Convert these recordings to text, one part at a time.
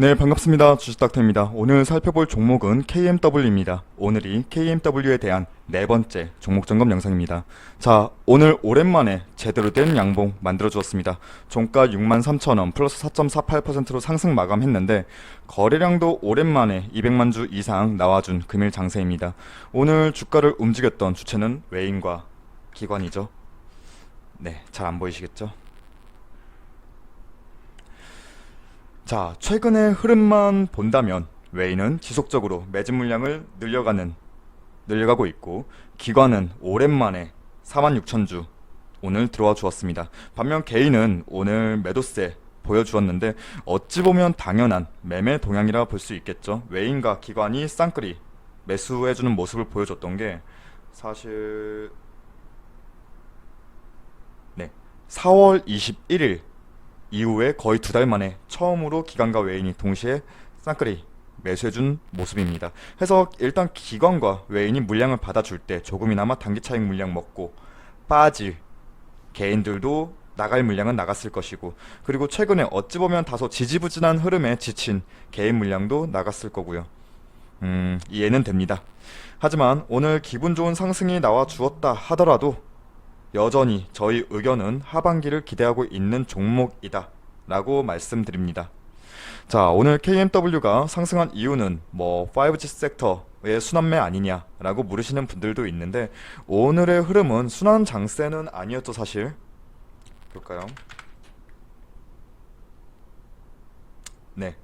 네, 반갑습니다. 주식닥터입니다. 오늘 살펴볼 종목은 KMW입니다. 오늘이 KMW에 대한 네 번째 종목 점검 영상입니다. 자, 오늘 오랜만에 제대로 된 양봉 만들어 주었습니다. 종가 63,000원 플러스 4.48%로 상승 마감했는데 거래량도 오랜만에 200만 주 이상 나와준 금일 장세입니다. 오늘 주가를 움직였던 주체는 외인과 기관이죠. 네, 잘 안 보이시겠죠? 자, 최근의 흐름만 본다면 웨이는 지속적으로 매집 물량을 늘려가는 늘려가고 있고 기관은 오랜만에 46,000주 오늘 들어와 주었습니다. 반면 개인은 오늘 매도세 보여주었는데 어찌 보면 당연한 매매 동향이라 볼 수 있겠죠. 웨인과 기관이 쌍끌이 매수해주는 모습을 보여줬던 게 사실 네 4월 21일 이후에 거의 두 달 만에 처음으로 기관과 외인이 동시에 쌍끌이 매수해준 모습입니다. 해서 일단 기관과 외인이 물량을 받아줄 때 조금이나마 단기 차익 물량 먹고 빠질 개인들도 나갈 물량은 나갔을 것이고 그리고 최근에 어찌 보면 다소 지지부진한 흐름에 지친 개인 물량도 나갔을 거고요. 음, 이해는 됩니다. 하지만 오늘 기분 좋은 상승이 나와 주었다 하더라도 여전히 저희 의견은 하반기를 기대하고 있는 종목이다 라고 말씀드립니다. 자, 오늘 KMW가 상승한 이유는 뭐 5G 섹터의 순환매 아니냐라고 물으시는 분들도 있는데 오늘의 흐름은 순환 장세는 아니었죠, 사실. 볼까요? 네.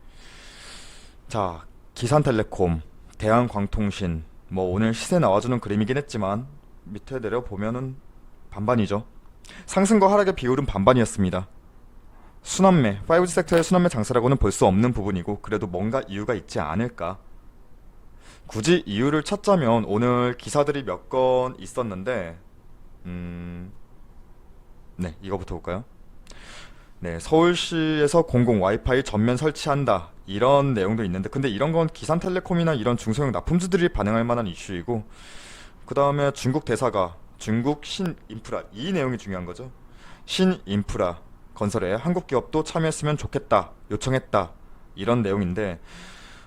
자, 기산텔레콤, 대한광통신, 뭐 오늘 시세 나와주는 그림이긴 했지만 밑에 내려 보면은 반반이죠. 상승과 하락의 비율은 반반이었습니다. 순환매, 5G 섹터의 순환매 장세라고는 볼 수 없는 부분이고 그래도 뭔가 이유가 있지 않을까. 굳이 이유를 찾자면 오늘 기사들이 몇 건 있었는데 음... 네, 이거부터 볼까요? 네, 서울시에서 공공 와이파이 전면 설치한다. 이런 내용도 있는데 근데 이런 건 기산텔레콤이나 이런 중소형 납품주들이 반응할 만한 이슈이고 그 다음에 중국 대사가 중국 신인프라 이 내용이 중요한 거죠. 신인프라 건설에 한국 기업도 참여했으면 좋겠다 요청했다 이런 내용인데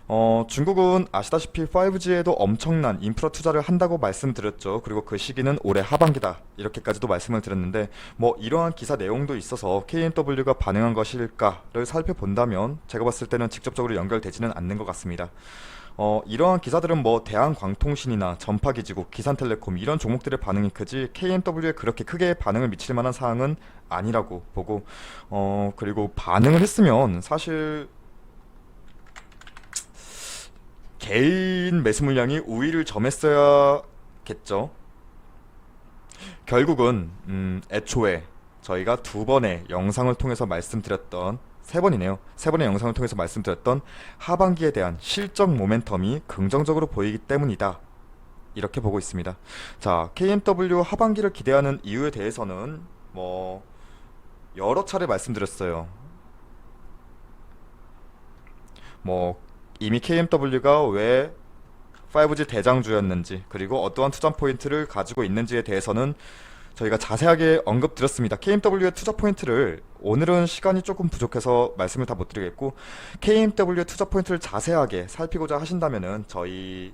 어, 중국은 아시다시피 5G에도 엄청난 인프라 투자를 한다고 말씀드렸죠. 그리고 그 시기는 올해 하반기다. 이렇게까지도 말씀을 드렸는데, 뭐, 이러한 기사 내용도 있어서 KMW가 반응한 것일까를 살펴본다면, 제가 봤을 때는 직접적으로 연결되지는 않는 것 같습니다. 어, 이러한 기사들은 뭐, 대한광통신이나 전파기지국, 기산텔레콤, 이런 종목들의 반응이 크지, KMW에 그렇게 크게 반응을 미칠 만한 사항은 아니라고 보고, 어, 그리고 반응을 했으면, 사실, 개인 매수 물량이 우위를 점했어야겠죠. 결국은 음, 애초에 저희가 두 번의 영상을 통해서 말씀드렸던 세 번이네요. 세 번의 영상을 통해서 말씀드렸던 하반기에 대한 실적 모멘텀이 긍정적으로 보이기 때문이다. 이렇게 보고 있습니다. 자, KMW 하반기를 기대하는 이유에 대해서는 뭐 여러 차례 말씀드렸어요. 뭐 이미 KMW가 왜 5G 대장주였는지 그리고 어떠한 투자 포인트를 가지고 있는지에 대해서는 저희가 자세하게 언급드렸습니다. KMW의 투자 포인트를 오늘은 시간이 조금 부족해서 말씀을 다 못 드리겠고 KMW의 투자 포인트를 자세하게 살피고자 하신다면은 저희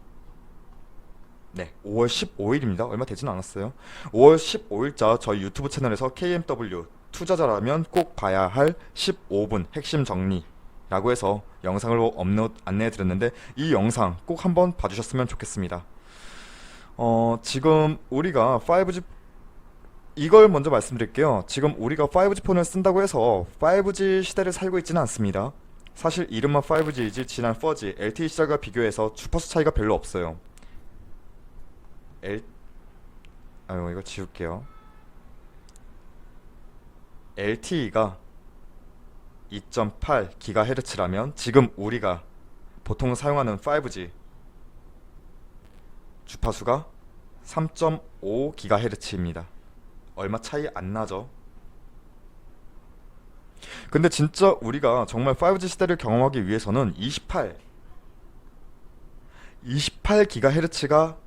네, 5월 15일입니다. 얼마 되진 않았어요. 5월 15일자 저희 유튜브 채널에서 KMW 투자자라면 꼭 봐야 할 15분 핵심 정리 라고 해서 영상으로 업로드 안내해 드렸는데 이 영상 꼭 한번 봐주셨으면 좋겠습니다. 어, 지금 우리가 5G 이걸 먼저 말씀드릴게요. 지금 우리가 5G 폰을 쓴다고 해서 5G 시대를 살고 있지는 않습니다. 사실 이름만 5G이지 지난 4G, LTE 시절과 비교해서 주파수 차이가 별로 없어요. L 아유 이거 지울게요. LTE가 2.8 기가헤르츠라면 지금 우리가 보통 사용하는 5G 주파수가 3.5 기가헤르츠입니다. 얼마 차이 안 나죠? 근데 진짜 우리가 정말 5G 시대를 경험하기 위해서는 28 28 기가헤르츠가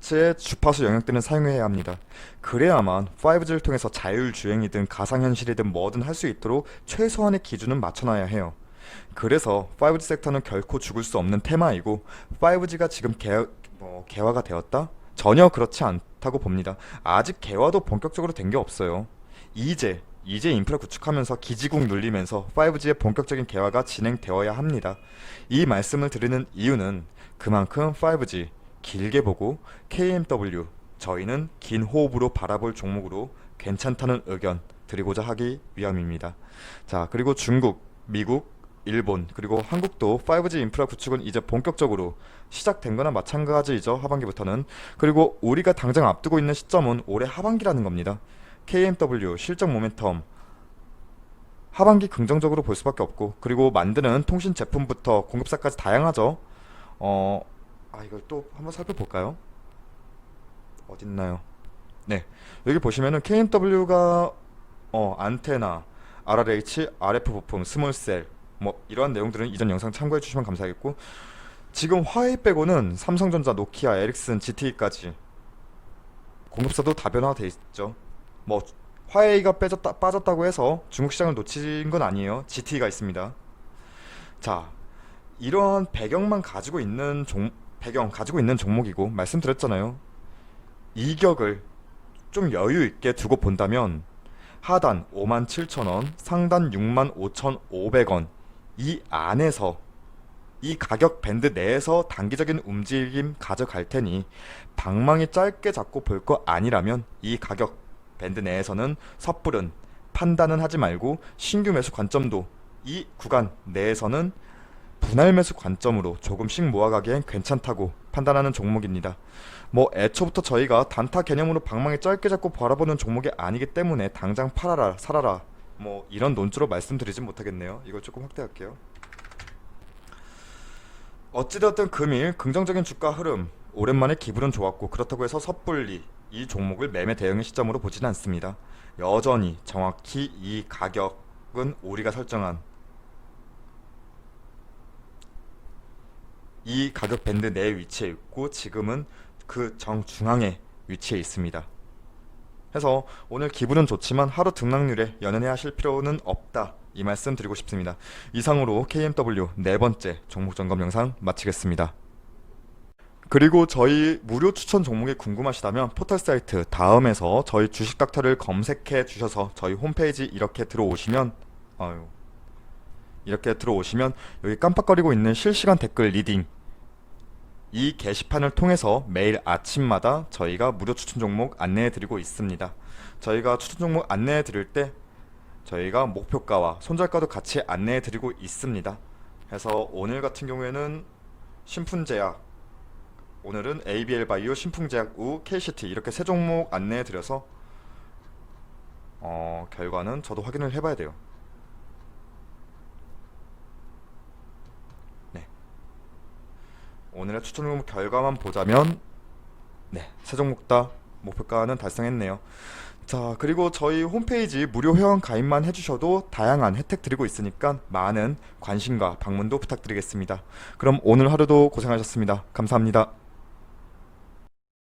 제 주파수 영역들은 사용해야 합니다. 그래야만 5G를 통해서 자율주행이든 가상현실이든 뭐든 할 수 있도록 최소한의 기준은 맞춰놔야 해요. 그래서 5G 섹터는 결코 죽을 수 없는 테마이고 5G가 지금 개, 뭐, 개화가 되었다? 전혀 그렇지 않다고 봅니다. 아직 개화도 본격적으로 된 게 없어요. 이제 이제 인프라 구축하면서 기지국 눌리면서 5G의 본격적인 개화가 진행되어야 합니다. 이 말씀을 드리는 이유는 그만큼 5G 길게 보고 KMW 저희는 긴 호흡으로 바라볼 종목으로 괜찮다는 의견 드리고자 하기 위함입니다. 자, 그리고 중국, 미국, 일본, 그리고 한국도 5G 인프라 구축은 이제 본격적으로 시작된 거나 마찬가지이죠. 하반기부터는. 그리고 우리가 당장 앞두고 있는 시점은 올해 하반기라는 겁니다. KMW 실적 모멘텀 하반기 긍정적으로 볼 수밖에 없고 그리고 만드는 통신 제품부터 공급사까지 다양하죠. 어, 아 이걸 또 한번 살펴볼까요? 어딨나요? 네, 여기 보시면은 KMW가 어, 안테나, RRH, RF 부품, 스몰셀 뭐 이러한 내용들은 이전 영상 참고해 주시면 감사하겠고 지금 화웨이 빼고는 삼성전자, 노키아, 에릭슨, GTE까지 공급사도 다변화돼 있죠. 뭐 화웨이가 빼졌다, 빠졌다고 해서 중국 시장을 놓친 건 아니에요. GT가 있습니다. 자, 이러한 배경만 가지고 있는 종, 배경 가지고 있는 종목이고 말씀드렸잖아요. 이격을 좀 여유 있게 두고 본다면 하단 5만 7천 원, 상단 6만 5천 5백 원 이 안에서 이 가격 밴드 내에서 단기적인 움직임 가져갈 테니 방망이 짧게 잡고 볼 거 아니라면 이 가격 밴드 내에서는 섣부른 판단은 하지 말고 신규 매수 관점도 이 구간 내에서는 분할 매수 관점으로 조금씩 모아가기엔 괜찮다고 판단하는 종목입니다. 뭐 애초부터 저희가 단타 개념으로 방망이 짧게 잡고 바라보는 종목이 아니기 때문에 당장 팔아라 살아라 뭐 이런 논조로 말씀드리진 못하겠네요. 이걸 조금 확대할게요. 어찌되었든 금일 긍정적인 주가 흐름 오랜만에 기분은 좋았고 그렇다고 해서 섣불리 이 종목을 매매 대응의 시점으로 보지는 않습니다. 여전히 정확히 이 가격은 우리가 설정한 이 가격 밴드 내에 위치해 있고 지금은 그 정중앙에 위치해 있습니다. 해서 오늘 기분은 좋지만 하루 등락률에 연연해 하실 필요는 없다. 이 말씀 드리고 싶습니다. 이상으로 KMW 네 번째 종목 점검 영상 마치겠습니다. 그리고 저희 무료 추천 종목이 궁금하시다면 포털 사이트 다음에서 저희 주식 닥터를 검색해 주셔서 저희 홈페이지 이렇게 들어오시면 아유 이렇게 들어오시면 여기 깜빡거리고 있는 실시간 댓글 리딩 이 게시판을 통해서 매일 아침마다 저희가 무료 추천 종목 안내해 드리고 있습니다. 저희가 추천 종목 안내해 드릴 때 저희가 목표가와 손절가도 같이 안내해 드리고 있습니다. 그래서 오늘 같은 경우에는 신푼제약 오늘은 ABL 바이오, 신풍제약, 우, KCT 이렇게 세 종목 안내해 드려서 어, 결과는 저도 확인을 해봐야 돼요. 오늘의 추천 종목 결과만 보자면 네, 세 종목 다 목표가는 달성했네요. 자, 그리고 저희 홈페이지 무료 회원 가입만 해주셔도 다양한 혜택 드리고 있으니까 많은 관심과 방문도 부탁드리겠습니다. 그럼 오늘 하루도 고생하셨습니다. 감사합니다.